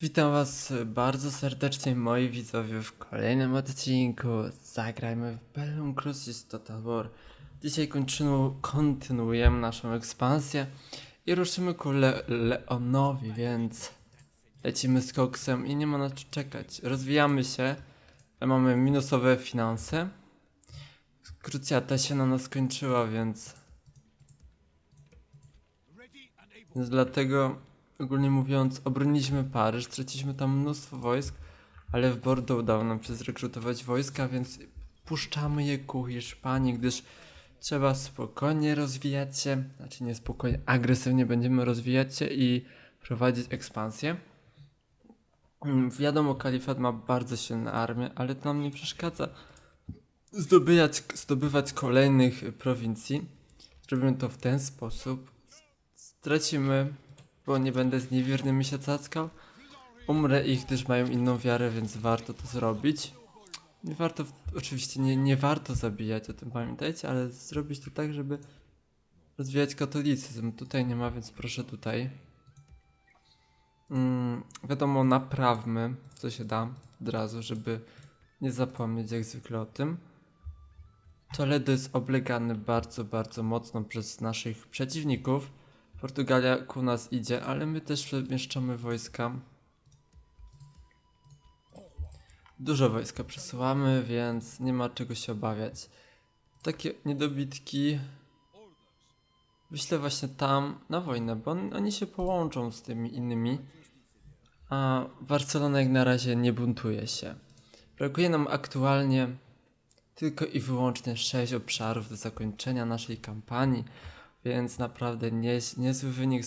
Witam was bardzo serdecznie moi widzowie w kolejnym odcinku. Zagrajmy w Bellum Crucis Total War. Dzisiaj kontynu kontynuujemy naszą ekspansję i ruszymy ku Le Leonowi, więc lecimy z koksem i nie ma na co czekać. Rozwijamy się, mamy minusowe finanse. Krucjata się na nas skończyła, więc Więc dlatego, ogólnie mówiąc, obroniliśmy Paryż, straciliśmy tam mnóstwo wojsk, ale w Bordeaux udało nam się zrekrutować wojska, więc puszczamy je ku Hiszpanii, gdyż trzeba spokojnie rozwijać się, znaczy nie spokojnie, agresywnie będziemy rozwijać się i prowadzić ekspansję. Mm, Wiadomo, kalifat ma bardzo silną armię, ale to nam nie przeszkadza zdobywać, zdobywać kolejnych prowincji. Zrobimy to w ten sposób, stracimy, bo nie będę z niewiernymi się cackał. Umrę ich, gdyż mają inną wiarę, więc warto to zrobić. Nie warto, oczywiście nie, nie warto zabijać, o tym pamiętajcie, ale zrobić to tak, żeby rozwijać katolicyzm. Tutaj nie ma, więc proszę tutaj. Mm, wiadomo, naprawmy, co się da od razu, żeby nie zapomnieć jak zwykle o tym. Toledo jest oblegany bardzo, bardzo mocno przez naszych przeciwników. Portugalia ku nas idzie, ale my też przemieszczamy wojska. Dużo wojska przesyłamy, więc nie ma czego się obawiać. Takie niedobitki wyślę właśnie tam na wojnę, bo on, oni się połączą z tymi innymi. A Barcelona jak na razie nie buntuje się. Brakuje nam aktualnie tylko i wyłącznie 6 obszarów do zakończenia naszej kampanii. Więc naprawdę nie, niezły wynik,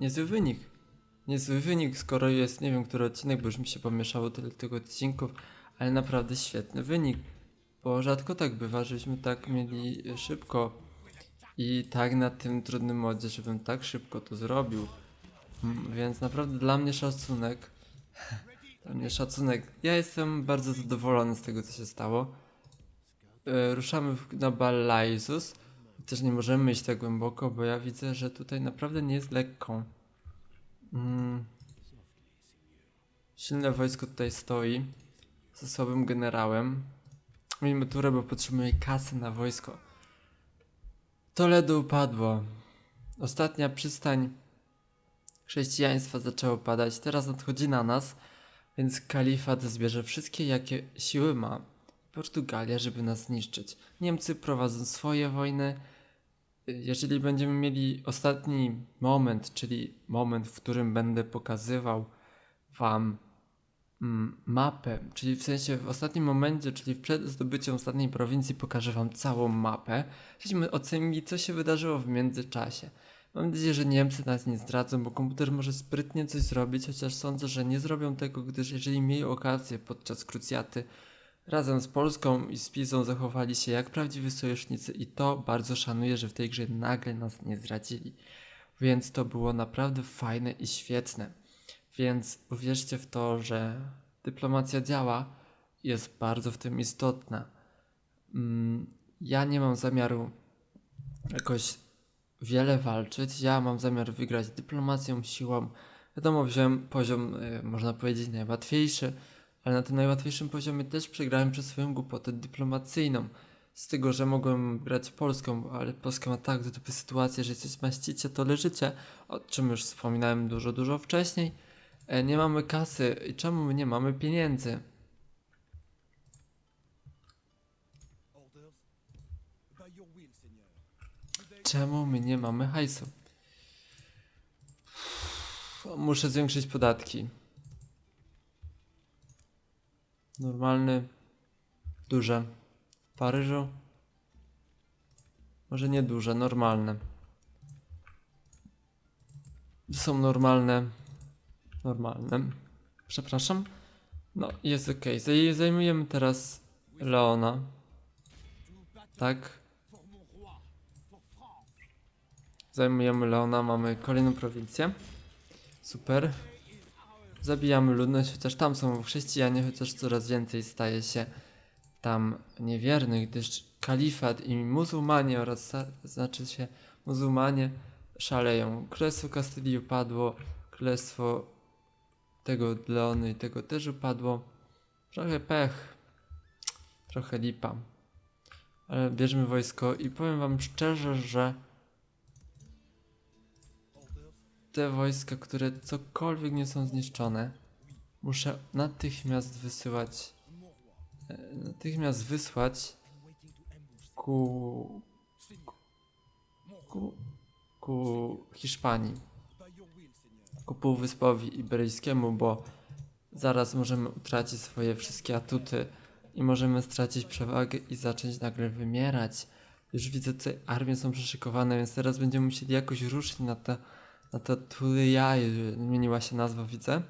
niezły wynik. Niezły wynik, skoro jest, nie wiem, który odcinek, bo już mi się pomieszało tyle tych odcinków, ale naprawdę świetny wynik. Bo rzadko tak bywa, żebyśmy tak mieli szybko i tak na tym trudnym modzie, żebym tak szybko to zrobił. Mm, Więc naprawdę dla mnie szacunek. Dla mnie szacunek. Ja jestem bardzo zadowolony z tego, co się stało. E, ruszamy na Balaizus. Też nie możemy iść tak głęboko, bo ja widzę, że tutaj naprawdę nie jest lekko. Mm. Silne wojsko tutaj stoi. Ze słabym generałem. Miejmy turę, bo potrzebujemy kasy na wojsko. Toledo upadło. Ostatnia przystań chrześcijaństwa zaczęło padać. Teraz nadchodzi na nas, więc kalifat zbierze wszystkie, jakie siły ma. Portugalia, żeby nas zniszczyć. Niemcy prowadzą swoje wojny. Jeżeli będziemy mieli ostatni moment, czyli moment, w którym będę pokazywał Wam mm, mapę, czyli w sensie w ostatnim momencie, czyli przed zdobyciem ostatniej prowincji, pokażę Wam całą mapę, żebyśmy ocenili, co się wydarzyło w międzyczasie. Mam nadzieję, że Niemcy nas nie zdradzą, bo komputer może sprytnie coś zrobić, chociaż sądzę, że nie zrobią tego, gdyż jeżeli mieli okazję podczas krucjaty razem z Polską i z Pisą zachowali się jak prawdziwi sojusznicy i to bardzo szanuję, że w tej grze nagle nas nie zdradzili. Więc to było naprawdę fajne i świetne. Więc uwierzcie w to, że dyplomacja działa i jest bardzo w tym istotna. Mm, Ja nie mam zamiaru jakoś wiele walczyć. Ja mam zamiar wygrać dyplomacją, siłą. Wiadomo, wziąłem poziom, y, można powiedzieć, najłatwiejszy, ale na tym najłatwiejszym poziomie też przegrałem przez swoją głupotę dyplomacyjną. Z tego, że mogłem grać Polską, ale Polska ma tak do dupy sytuację, że coś maścicie, to leżycie, o czym już wspominałem dużo, dużo wcześniej. E, Nie mamy kasy. I czemu my nie mamy pieniędzy? Czemu my nie mamy hajsu? Muszę zwiększyć podatki. Normalny, duże. W Paryżu? Może nie duże, normalne. Są normalne. Normalne. Przepraszam. No, jest ok. Zaj zajmujemy teraz Leona. Tak. Zajmujemy Leona, mamy kolejną prowincję. Super. Zabijamy ludność, chociaż tam są chrześcijanie, chociaż coraz więcej staje się tam niewiernych, gdyż kalifat i muzułmanie oraz znaczy się muzułmanie szaleją. Królestwo Kastylii upadło, królestwo tego Leony i tego też upadło. Trochę pech. Trochę lipa. Ale bierzmy wojsko i powiem wam szczerze, że te wojska, które cokolwiek nie są zniszczone, muszę natychmiast wysyłać. e, Natychmiast wysłać ku. ku. ku Hiszpanii. Ku Półwyspowi Iberyjskiemu, bo zaraz możemy utracić swoje wszystkie atuty i możemy stracić przewagę i zacząć nagle wymierać. Już widzę, tutaj armie są przyszykowane, więc teraz będziemy musieli jakoś ruszyć na te, na te Tulejaj, zmieniła się nazwa, widzę.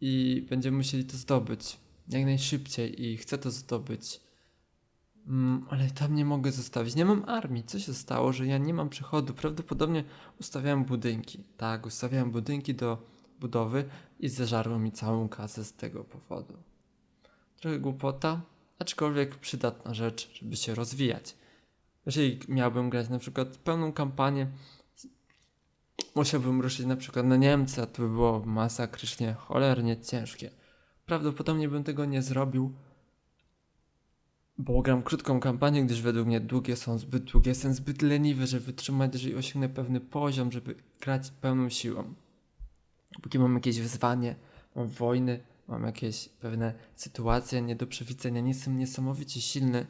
I będziemy musieli to zdobyć jak najszybciej i chcę to zdobyć. Mm, ale tam nie mogę zostawić. Nie mam armii. Co się stało, że ja nie mam przychodu? Prawdopodobnie ustawiałem budynki. Tak, ustawiałem budynki do budowy i zeżarło mi całą kasę z tego powodu. Trochę głupota, aczkolwiek przydatna rzecz, żeby się rozwijać. Jeżeli miałbym grać na przykład pełną kampanię, musiałbym ruszyć na przykład na Niemcy, a to by było masakrycznie, cholernie ciężkie. Prawdopodobnie bym tego nie zrobił, bo gram krótką kampanię, gdyż według mnie długie są zbyt długie. Jestem zbyt leniwy, żeby wytrzymać, jeżeli osiągnę pewny poziom, żeby grać pełną siłą. Póki mam jakieś wyzwanie, mam wojny, mam jakieś pewne sytuacje nie do przewidzenia, nie jestem niesamowicie silny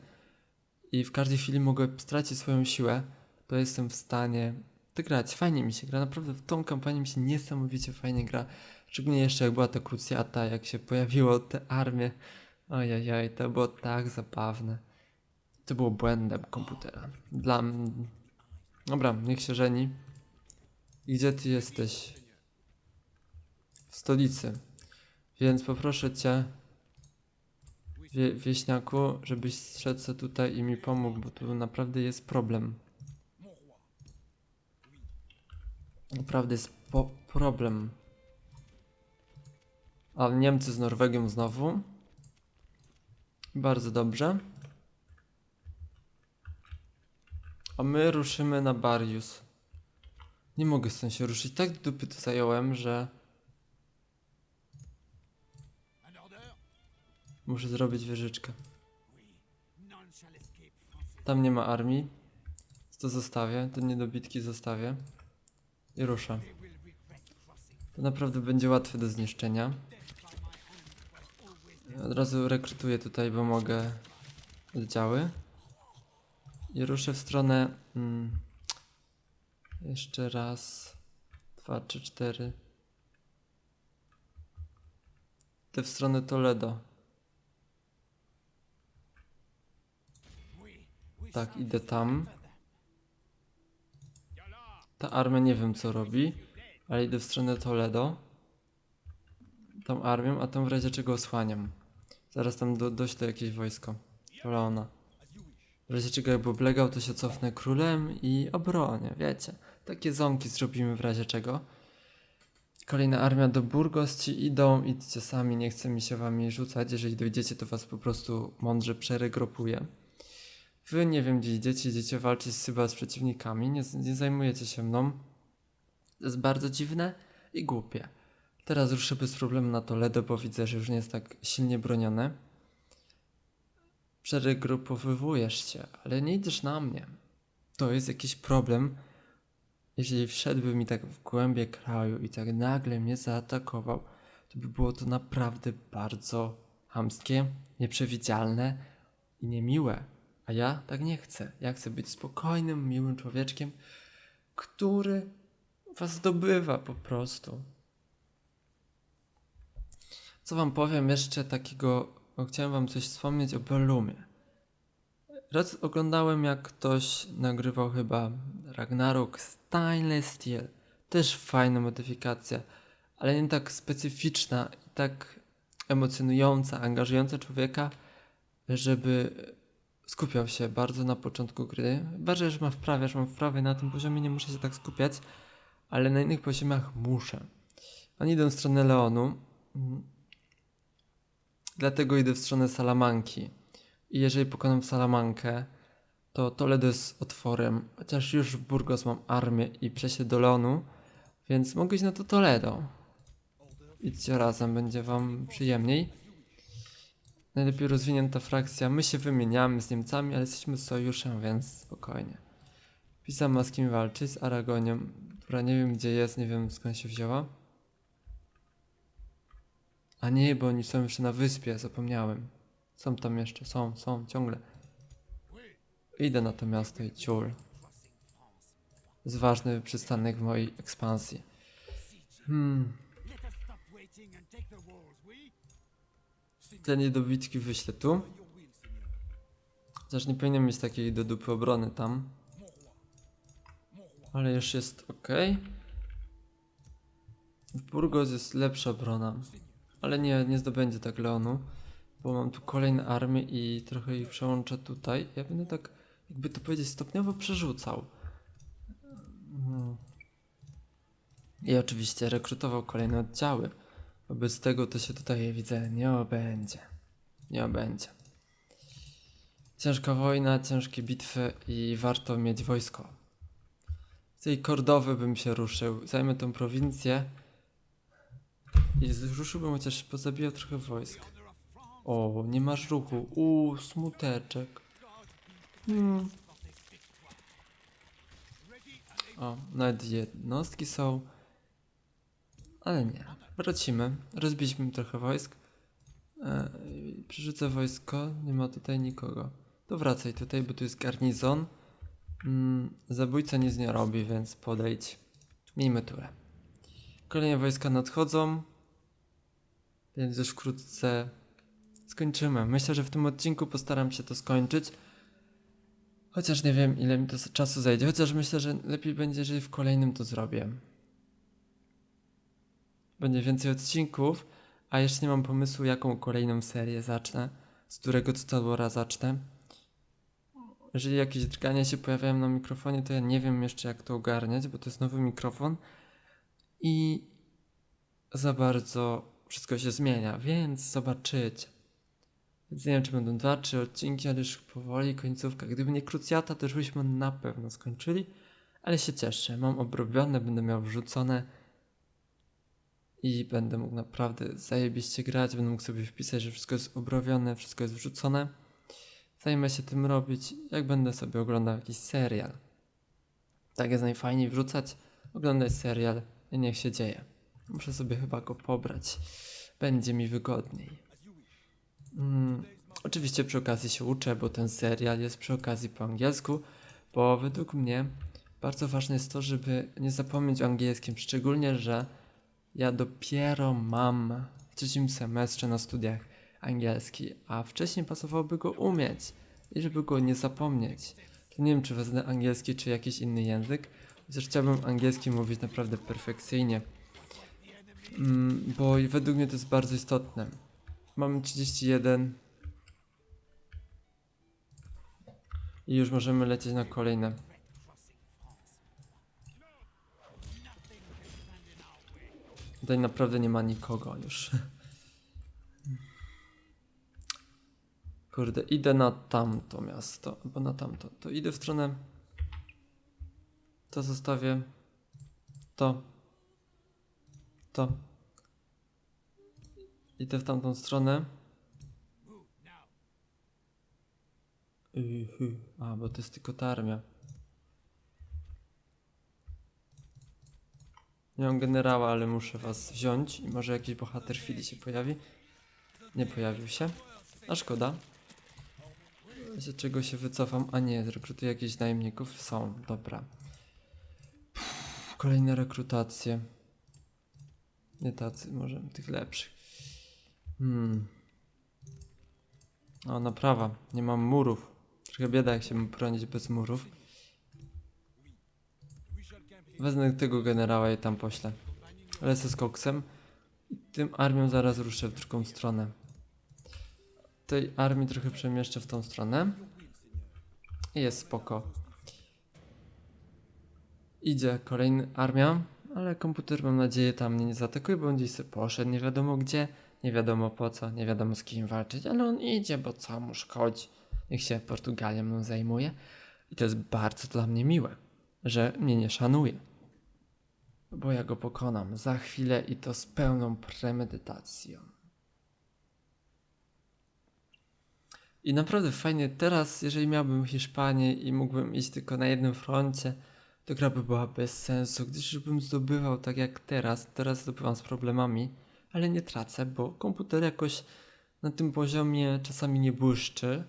i w każdej chwili mogę stracić swoją siłę, to jestem w stanie to grać. Fajnie mi się gra, naprawdę w tą kampanię mi się niesamowicie fajnie gra. Szczególnie jeszcze jak była ta krucjata, jak się pojawiło te armie. Ojej, to było tak zabawne. To było błędem komputera. Dla. Dobra, niech się żeni. I Gdzie ty jesteś? W stolicy. Więc poproszę cię, wie, wieśniaku, żebyś zszedł tutaj i mi pomógł, bo tu naprawdę jest problem. Naprawdę jest problem. A Niemcy z Norwegią znowu. Bardzo dobrze. A my ruszymy na Barius. Nie mogę stąd się ruszyć. Tak dupy to zająłem, że muszę zrobić wieżyczkę. Tam nie ma armii. To zostawię. Te niedobitki zostawię. I ruszę. To naprawdę będzie łatwe do zniszczenia. Od razu rekrutuję tutaj, bo mogę oddziały. I ruszę w stronę. Mm, jeszcze raz. Dwa, trzy, cztery. Te w stronę Toledo. Tak, idę tam. Ta armia nie wiem co robi, ale idę w stronę Toledo. Tą armią, a tą w razie czego osłaniam. Zaraz tam do, doślę jakieś wojsko. Leona. W razie czego jakby oblegał, to się cofnę królem i obronię, wiecie. Takie ząki zrobimy w razie czego. Kolejna armia do Burgos ci idą, idźcie sami, nie chcę mi się wami rzucać. Jeżeli dojdziecie, to was po prostu mądrze przeregrupuję. Wy nie wiem gdzie idziecie, idziecie walczyć chyba z przeciwnikami, nie, nie zajmujecie się mną. To jest bardzo dziwne i głupie. Teraz ruszę bez problemu na Toledo, bo widzę, że już nie jest tak silnie bronione. Przeregrupowywujesz się, ale nie idziesz na mnie. To jest jakiś problem. Jeżeli wszedłby mi tak w głębie kraju i tak nagle mnie zaatakował, to by było to naprawdę bardzo hamskie, nieprzewidzialne i niemiłe. A ja tak nie chcę. Ja chcę być spokojnym, miłym człowieczkiem, który was zdobywa po prostu. Co wam powiem jeszcze takiego, chciałem wam coś wspomnieć o Bellumie. Raz oglądałem jak ktoś nagrywał chyba Ragnarok Stainless Steel. Też fajna modyfikacja, ale nie tak specyficzna i tak emocjonująca, angażująca człowieka, żeby skupiał się bardzo na początku gry. Bardziej, że mam wprawę, że mam wprawę na tym poziomie nie muszę się tak skupiać, ale na innych poziomach muszę. Oni idą w stronę Leonu, dlatego idę w stronę Salamanki. I jeżeli pokonam Salamankę, to Toledo jest otworem, chociaż już w Burgos mam armię i przejście do Leonu, więc mogę iść na to Toledo. idźcie razem, będzie wam przyjemniej. Najlepiej rozwinięta frakcja. My się wymieniamy z Niemcami, ale jesteśmy sojuszem, więc spokojnie. Pisa ma z kim walczyć, z Aragonią, która nie wiem gdzie jest, nie wiem skąd się wzięła. A nie, bo oni są jeszcze na wyspie, zapomniałem. Są tam jeszcze, są, są, ciągle. Idę na to miasto i ciul. To jest ważny przystanek w mojej ekspansji. Hmm. Te niedobitki wyślę tu. Chociaż nie powinien mieć takiej do dupy obrony tam. Ale już jest ok. W Burgos jest lepsza obrona. Ale nie, nie zdobędzie tak Leonu. Bo mam tu kolejne armie i trochę ich przełączę tutaj. Ja będę tak, jakby to powiedzieć, stopniowo przerzucał. Mm. I oczywiście rekrutował kolejne oddziały. Wobec tego to się tutaj widzę nie obędzie. Nie obędzie. Ciężka wojna, ciężkie bitwy i warto mieć wojsko. Z tej Kordowy bym się ruszył. Zajmę tą prowincję. I ruszyłbym chociaż pozabijał trochę wojsk. O, nie masz ruchu. Uuu, smuteczek. Hmm. O, nawet jednostki są. Ale nie. Wracimy. Rozbiliśmy trochę wojsk. E, przerzucę wojsko. Nie ma tutaj nikogo. To wracaj tutaj, bo tu jest garnizon. Mm, zabójca nic nie robi, więc podejdź. Miejmy turę. Kolejne wojska nadchodzą. Więc już wkrótce skończymy. Myślę, że w tym odcinku postaram się to skończyć. Chociaż nie wiem, ile mi to czasu zajdzie. Chociaż myślę, że lepiej będzie, jeżeli w kolejnym to zrobię. Będzie więcej odcinków, a jeszcze nie mam pomysłu, jaką kolejną serię zacznę. Z którego tutoriala zacznę. Jeżeli jakieś drgania się pojawiają na mikrofonie, to ja nie wiem jeszcze, jak to ogarniać, bo to jest nowy mikrofon. I za bardzo wszystko się zmienia, więc zobaczycie. Więc nie wiem, czy będą dwa, trzy odcinki, ale już powoli końcówka. Gdyby nie krucjata, to już byśmy na pewno skończyli. Ale się cieszę, mam obrobione, będę miał wrzucone i będę mógł naprawdę zajebiście grać. Będę mógł sobie wpisać, że wszystko jest obrobione, wszystko jest wrzucone. Zajmę się tym robić, jak będę sobie oglądał jakiś serial. Tak jest najfajniej wrzucać, oglądać serial i niech się dzieje. Muszę sobie chyba go pobrać. Będzie mi wygodniej. Mm, oczywiście przy okazji się uczę, bo ten serial jest przy okazji po angielsku, bo według mnie bardzo ważne jest to, żeby nie zapomnieć o angielskim, szczególnie, że ja dopiero mam w trzecim semestrze na studiach angielski, a wcześniej pasowałoby go umieć i żeby go nie zapomnieć. Nie wiem, czy wezmę angielski, czy jakiś inny język, chociaż chciałbym angielski mówić naprawdę perfekcyjnie. Mm, bo według mnie to jest bardzo istotne. Mamy 31. I już możemy lecieć na kolejne. Tutaj naprawdę nie ma nikogo już. Kurde, idę na tamto miasto, albo na tamto. To idę w stronę. To zostawię. To. To. Idę w tamtą stronę. Yy, A, bo to jest tylko ta armia. Nie mam generała, ale muszę was wziąć i może jakiś bohater chwili się pojawi. Nie pojawił się. A szkoda. Z czego się wycofam? A nie, rekrutuję jakichś najemników. Są, dobra. Pff, kolejne rekrutacje. Nie tacy, może tych lepszych. Hmm. O, naprawa. Nie mam murów. Trochę bieda, jak się bronić bez murów. Wezmę tego generała i tam poślę. Lecę z koksem. I tym armią zaraz ruszę w drugą stronę. Tej armii trochę przemieszczę w tą stronę. I jest spoko. Idzie kolejna armia, ale komputer mam nadzieję tam mnie nie zaatakuje, bo on gdzieś sobie poszedł, nie wiadomo gdzie, nie wiadomo po co, nie wiadomo z kim walczyć, ale on idzie, bo co mu szkodzi. Niech się Portugalią mną zajmuje. I to jest bardzo dla mnie miłe, że mnie nie szanuje. bo ja go pokonam za chwilę i to z pełną premedytacją. I naprawdę fajnie teraz, jeżeli miałbym Hiszpanię i mógłbym iść tylko na jednym froncie, to gra by była bez sensu, gdyż już bym zdobywał tak jak teraz. Teraz zdobywam z problemami, ale nie tracę, bo komputer jakoś na tym poziomie czasami nie błyszczy.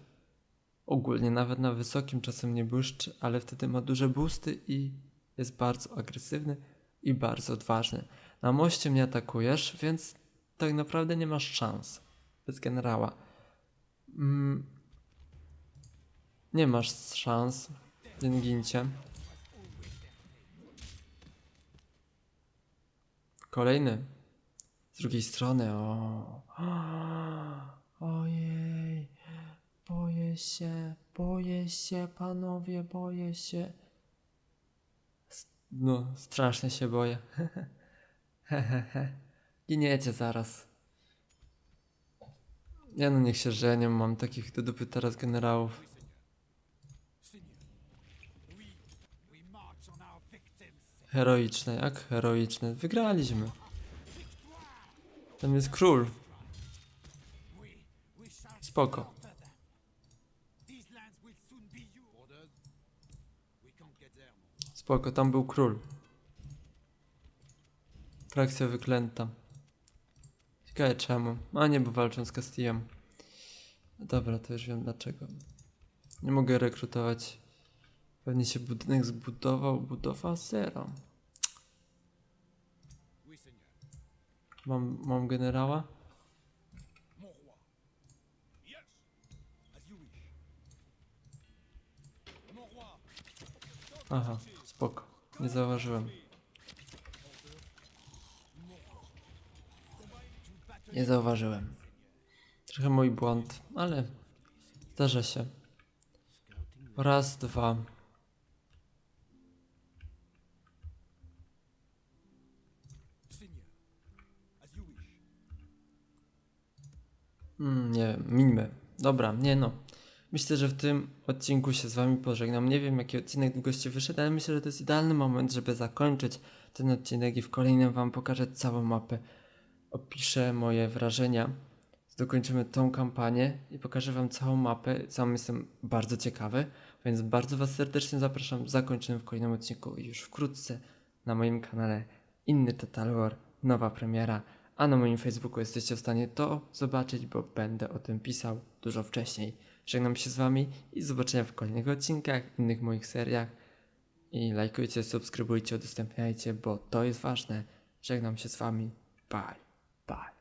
Ogólnie nawet na wysokim czasem nie błyszczy, ale wtedy ma duże boosty i jest bardzo agresywny i bardzo odważny. Na moście mnie atakujesz, więc tak naprawdę nie masz szans bez generała. Mm. Nie masz szans, gincie. Kolejny. Z drugiej strony, o. się, boję się, panowie, boję się. No, strasznie się boję. Giniecie zaraz. Ja no niech się żenią, mam takich do dupy teraz generałów. Heroiczne, jak heroiczne? Wygraliśmy. Tam jest król. Spoko. Spoko, tam był król. Frakcja wyklęta. Ciekawe czemu. A nie, bo walczą z Castillem. Dobra, to już wiem dlaczego. Nie mogę rekrutować. Pewnie się budynek zbudował. Budowa zero. Mam, mam generała? Aha, spoko. Nie zauważyłem. Nie zauważyłem. Trochę mój błąd, ale zdarza się. Raz, dwa. Mm, nie mińmy. Dobra, nie no. Myślę, że w tym odcinku się z wami pożegnam. Nie wiem, jaki odcinek długości wyszedł, ale myślę, że to jest idealny moment, żeby zakończyć ten odcinek i w kolejnym wam pokażę całą mapę. Opiszę moje wrażenia. Dokończymy tą kampanię i pokażę wam całą mapę. Sam jestem bardzo ciekawy, więc bardzo was serdecznie zapraszam. Zakończymy w kolejnym odcinku już wkrótce na moim kanale inny Total War, nowa premiera, a na moim Facebooku jesteście w stanie to zobaczyć, bo będę o tym pisał dużo wcześniej. Żegnam się z wami i zobaczenia w kolejnych odcinkach, innych moich seriach. I lajkujcie, subskrybujcie, udostępniajcie, bo to jest ważne. Żegnam się z wami. Bye. Bye.